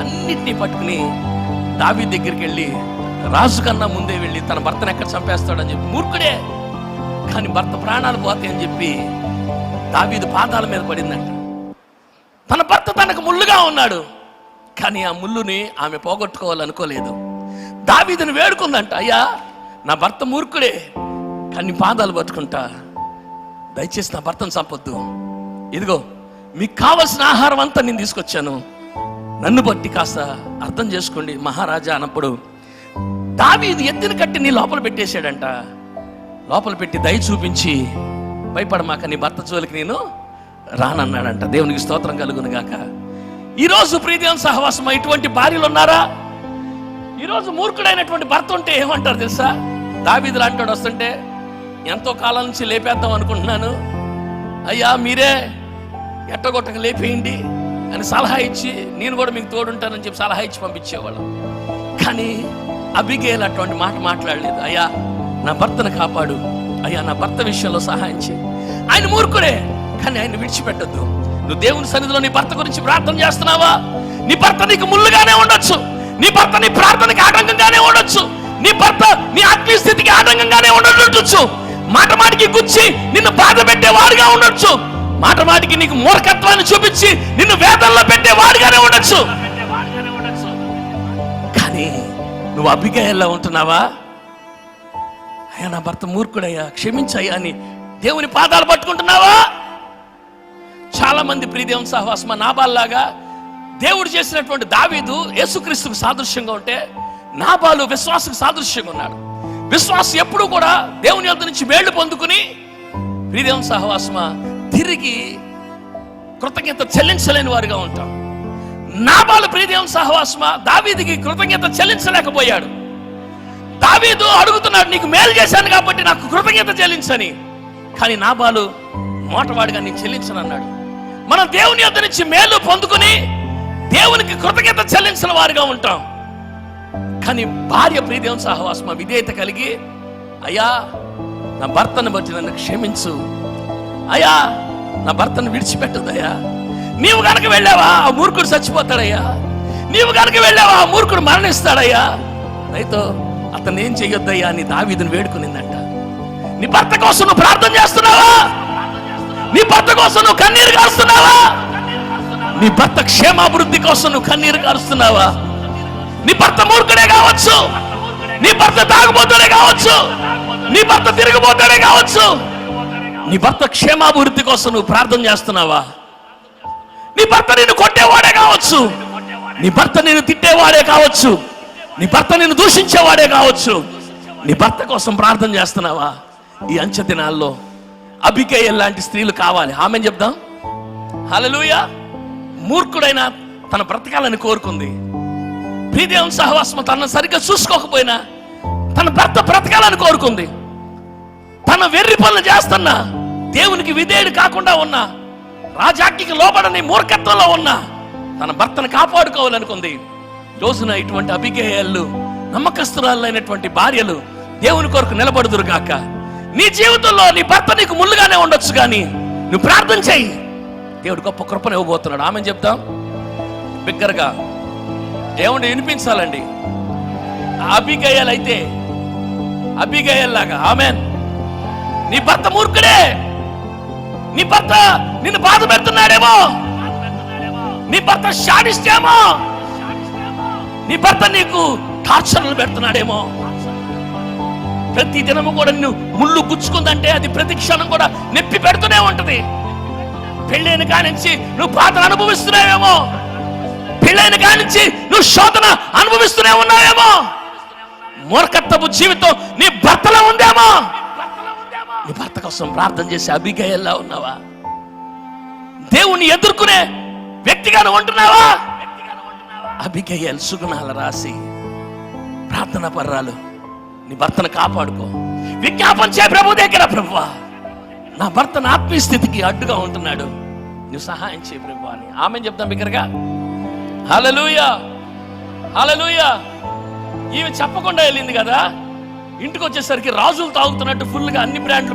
అన్నిటినీ పట్టుకుని దావి దగ్గరికి వెళ్ళి రాజు కన్నా ముందే వెళ్ళి తన భర్తను ఎక్కడ చంపేస్తాడని చెప్పి మూర్ఖుడే కానీ భర్త ప్రాణాలు పోతాయని చెప్పి దావీదు పాదాల మీద పడిందంట. తన భర్త తనకు ముళ్ళుగా ఉన్నాడు కానీ ఆ ముళ్ళుని ఆమె పోగొట్టుకోవాలనుకోలేదు. దావీదుని వేడుకుందంట అయ్యా నా భర్త మూర్ఖుడే కానీ పాదాలు పట్టుకుంటా. దయచేసి నా భర్తను చంపొద్దు. ఇదిగో మీకు కావలసిన ఆహారం అంతా నేను తీసుకొచ్చాను. నన్ను బట్టి కాస్త అర్థం చేసుకోండి. మహారాజా అన్నప్పుడు దావీదు ఎత్తిన కట్టి నీ లోపల పెట్టేశాడంట. లోపల పెట్టి దయ చూపించి భయపడమాక నీ భర్త జోలికి నేను రానన్నాడంట. దేవునికి స్తోత్రం కలుగును గాక. ఈరోజు ప్రీతియం సహవాసం ఇటువంటి భార్యలు ఉన్నారా? ఈరోజు మూర్ఖుడైనటువంటి భర్త ఉంటే ఏమంటారు తెలుసా? దావీదు లాంటి వస్తుంటే ఎంతో కాలం నుంచి లేపేద్దాం అనుకుంటున్నాను. అయ్యా మీరే ఎట్టగొట్టక లేపేయండి. అని సలహా ఇచ్చి నేను కూడా మీకు తోడుంటానని చెప్పి సలహా ఇచ్చి పంపించేవాళ్ళం. కానీ అబిగేల్ అటువంటి మాట మాట్లాడలేదు. అయ్యా నా భర్తను కాపాడు. అయ్యా నా భర్త విషయంలో సహాయం చేయి. ఆయన మూర్ఖుడే. కానీ ఆయన విడిచిపెట్టద్దు. నువ్వు దేవుని సన్నిధిలో నీ భర్త గురించి ప్రార్థన చేస్తున్నావా? నీ భర్త నీకు ముళ్ళుగానే ఉండొచ్చు. నీ భర్త నీ ప్రార్థనకి ఆటంకంగానే ఉండొచ్చు. నీ భర్త నీ ఆత్మీయ స్థితికి ఆటంకంగానే ఉండొచ్చు. మాట మాటికి గుచ్చి నిన్ను బాధ పెట్టేవాడుగా ఉండొచ్చు. మాట మాటికి నీకు మూర్ఖత్వాన్ని చూపించి నిన్ను వేదనలో పెట్టేవాడుగానే ఉండొచ్చు. కానీ నువ్వు అభిగయల్లో ఉంటున్నావా? అయ్యా నా భర్త మూర్ఖుడయ్యా క్షమించయ్యా అని దేవుని పాదాలు పట్టుకుంటున్నావా? చాలా మంది ప్రియదేవుని సహవాసమ నాబాల్లాగా దేవుడు చేసినటువంటి దావీదు యేసుక్రీస్తుకు సాదృశ్యంగా ఉంటే నాబాలు విశ్వాసకు సాదృశ్యంగా ఉన్నాడు. విశ్వాసం ఎప్పుడు కూడా దేవుని యొక్క నుంచి మేళ్ళు పొందుకుని ప్రీదేవం సహవాసమ తిరిగి కృతజ్ఞత చెల్లించలేని వారుగా ఉంటాం. నాబాలు ప్రియదేవుని సహవాసమా? దావీదికి కృతజ్ఞత చెల్లించలేకపోయాడు. దావీదు అడుగుతున్నాడు నీకు మేలు చేశాను కాబట్టి నాకు కృతజ్ఞత చెల్లించని. కానీ నాబాలు మోటవాడిగా నీకు చెల్లించను అన్నాడు. మనం దేవుని యొద్ నుంచి మేలు పొందుకుని దేవునికి కృతజ్ఞత చెల్లించిన వారుగా ఉంటాం. కానీ భార్య ప్రియదేవుని సహవాసమా? విధేయత కలిగి అయ్యా నా భర్తను బట్టి నన్ను క్షమించు. అయ్యా నా భర్తను విడిచిపెట్టదయ్యా. నీవు గనక వెళ్ళావా ఆ మూర్ఖుడు చచ్చిపోతాడయ్యా. నీవు గనక వెళ్ళావా ఆ మూర్ఖుడు మరణిస్తాడయ్యా. అయితే అతను ఏం చెయ్యొద్దయ్యా నీ దావీదును వేడుకునిందంట. నీ భర్త కోసం నువ్వు ప్రార్థన చేస్తున్నావా? నీ భర్త కోసం నువ్వు కన్నీరు కారుస్తున్నావా? నీ భర్త క్షేమాభివృద్ధి కోసం నువ్వు కన్నీరు కారుస్తున్నావా? నీ భర్త మూర్ఖుడే కావచ్చు. నీ భర్త తాగుబోతుడే కావచ్చు. నీ భర్త తిరిగిపోతాడే కావచ్చు. నీ భర్త క్షేమాభివృద్ధి కోసం నువ్వు ప్రార్థన చేస్తున్నావా? నీ భర్త నిన్ను కొట్టేవాడే కావచ్చు. నీ భర్త నిన్ను తిట్టేవాడే కావచ్చు. నీ భర్త నిన్ను దూషించేవాడే కావచ్చు. నీ భర్త కోసం ప్రార్థన చేస్తున్నావా? ఈ అంచె దినాల్లో అభికేయ లాంటి స్త్రీలు కావాలి. ఆమె చెప్దాం. హలలుయ మూర్ఖుడైన తన బ్రతకాలని కోరుకుంది. ప్రీదేవం సహవాసం తనను సరిగ్గా చూసుకోకపోయినా తన భర్త బ్రతకాలని కోరుకుంది. తన వెర్రి పనులు చేస్తున్నా. దేవునికి విధేయుడు కాకుండా ఉన్నా. రాజాజ్ఞకి లోబడని మూర్ఖత్వంలో ఉన్నా. తన భర్తను కాపాడుకోవాలనుకుంది. రోజున ఇటువంటి అభిగేయాలు నమ్మకస్తురాలైనటువంటి భార్యలు దేవుని కొరకు నిలబడుదురు కాక నీ జీవితంలో నీ భర్త నీకు ముళ్ళుగానే ఉండొచ్చు కానీ నువ్వు ప్రార్థన చేయి. దేవుడు గొప్ప కృపను ఇవ్వబోతున్నాడు. ఆమె చెప్తాం? బిగ్గరగా దేవుడు వినిపించాలండి. అభిగయాలు అయితే అభిగయల్లాగా ఆమెన్. నీ భర్త మూర్ఖుడే! నీ భర్త నిన్ను బాధ పెడుతున్నాడేమో! నీ భర్త శాడిస్తేమో నీ భర్త నీకు టార్చర్లు పెడుతున్నాడేమో! ప్రతి దినము కూడా నిన్ను ముళ్ళు గుచ్చుకుందంటే అది ప్రతి క్షణం కూడా నొప్పి పెడుతూనే ఉంటది. పెళ్ళైన కానించి నువ్వు బాధను అనుభవిస్తున్నావేమో! పెళ్ళైన కానించి నువ్వు శోధన అనుభవిస్తూనే ఉన్నావేమో! మూర్ఖత్వపు జీవితం నీ భర్తలో ఉందేమో! నీ భర్త కోసం ప్రార్థన చేసి అభిగయల్లా ఉన్నావా? దేవుణ్ణి ఎదుర్కొనే వ్యక్తిగా ఉంటున్నావా? అభిగయల్ సుగుణాల రాసి ప్రార్థన పర్రాలు నీ భర్తను కాపాడుకో. విజ్ఞాపన చే ప్రభు దగ్గర ప్రభువా. నా భర్త నా ఆత్మీయ స్థితికి అడ్డుగా ఉంటున్నాడు. నువ్వు సహాయం చేయ ప్రభు అని. ఆమె చెప్తాం బిగ్గరగా? హలలుయా హలలుయా ఈమె చెప్పకుండా వెళ్ళింది కదా? ఇంటికి వచ్చేసరికి రాజులు తాగుతున్నట్టు ఫుల్గా అన్ని బ్రాండ్లు